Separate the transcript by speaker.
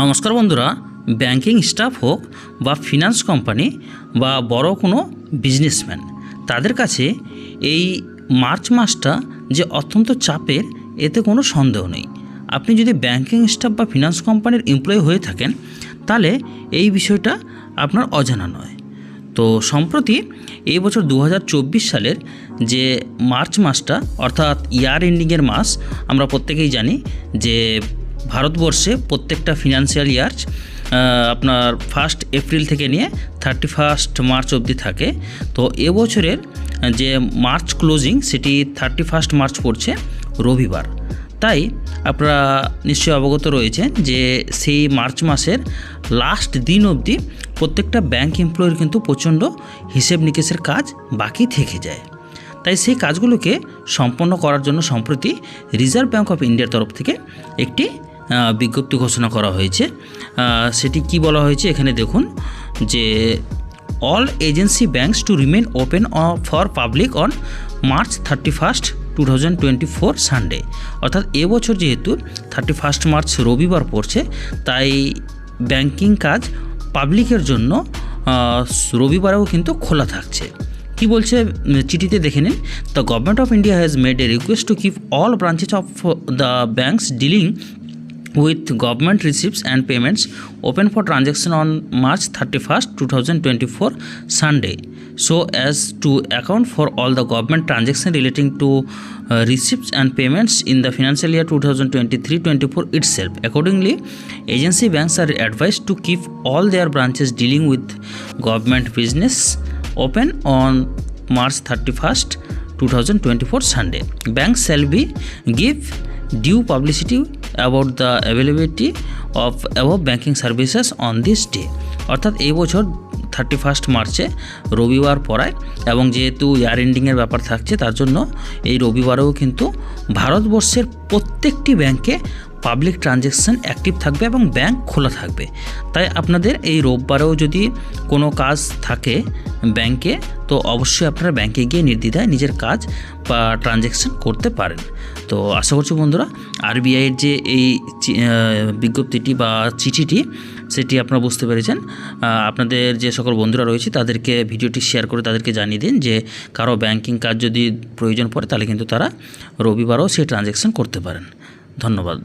Speaker 1: নমস্কার বন্ধুরা, banking staff হোক বা ফিনান্স কোম্পানি বা বড় কোনো বিজনেসম্যান, তাদের কাছে এই মার্চ মাসটা যে অত্যন্ত চাপের, এতে কোনো সন্দেহ নেই। আপনি যদি ব্যাংকিং স্টাফ বা ফিনান্স কোম্পানির এমপ্লয়ি হয়ে থাকেন, তাহলে এই বিষয়টা আপনার অজানা নয়। তো সম্প্রতি এই বছর দু হাজার চব্বিশ সালের যে মার্চ মাসটা, অর্থাৎ ইয়ার এন্ডিংয়ের মাস, আমরা প্রত্যেকেই জানি যে ভারতবর্ষে প্রত্যেকটা ফিনান্সিয়াল ইয়ার আপনার ফার্স্ট এপ্রিল থেকে নিয়ে থার্টি ফার্স্ট মার্চ অবধি থাকে। তো এবছরের যে মার্চ ক্লোজিং সেটি থার্টি ফার্স্ট মার্চ পড়ছে রবিবার। তাই আপনারা নিশ্চয়ই অবগত রয়েছেন যে সেই মার্চ মাসের লাস্ট দিন অবধি প্রত্যেকটা ব্যাংক এমপ্লয়ের কিন্তু প্রচণ্ড হিসেব নিকেশের কাজ বাকি থেকে যায়। তাই সেই কাজগুলোকে সম্পন্ন করার জন্য সম্প্রতি রিজার্ভ ব্যাঙ্ক অফ ইন্ডিয়ার তরফ থেকে একটি বিজ্ঞপ্তি ঘোষণা করা হয়েছে। সেটি কি বলা হয়েছে? এখানে দেখুন যে all agency banks to remain open for public on March thirty first two thousand twenty four Sunday অর্থাৎ এবছর যেহেতু থার্টি ফার্স্ট মার্চ রবিবার পড়ছে, তাই ব্যাংকিং কাজ পাবলিকের জন্য রবিবারেও কিন্তু খোলা থাকছে। কি বলছে চিঠিতে দেখে নিন। The government of India has made a request to keep all branches of the banks dealing with government receipts and payments open for transaction on March 31st 2024 Sunday so as to account for all the government transaction relating to uh, receipts and payments in the financial year 2023-24 itself accordingly agency banks are advised to keep all their branches dealing with government business open on March 31st 2024 Sunday. Banks shall be give due publicity about the availability of above banking services on this day অর্থাৎ এই বছর thirty first মার্চে রবিবার পড়ায় এবং যেহেতু ইয়ার এন্ডিংয়ের ব্যাপার থাকছে, তার জন্য এই রবিবারেও কিন্তু ভারতবর্ষের প্রত্যেকটি ব্যাংকে পাবলিক ট্রানজ্যাকশান অ্যাক্টিভ থাকবে এবং ব্যাংক খোলা থাকবে। তাই আপনাদের এই রোববারেও যদি কোনো কাজ থাকে ব্যাংকে তো অবশ্যই আপনারা ব্যাংকে গিয়ে নির্দ্বিধায় নিজের কাজ বা ট্রানজ্যাকশান করতে পারেন। তো আশা করছি বন্ধুরা আরবিআইয়ের যে এই বিজ্ঞপ্তিটি বা চিঠিটি, সেটি আপনারা বুঝতে পেরেছেন। আপনাদের যে সকল বন্ধুরা রয়েছে, তাদেরকে ভিডিওটি শেয়ার করে তাদেরকে জানিয়ে দিন যে কারও ব্যাংকিং কাজ যদি প্রয়োজন পড়ে, তাহলে কিন্তু তারা রবিবারও সেই ট্রানজ্যাকশান করতে পারেন। ধন্যবাদ।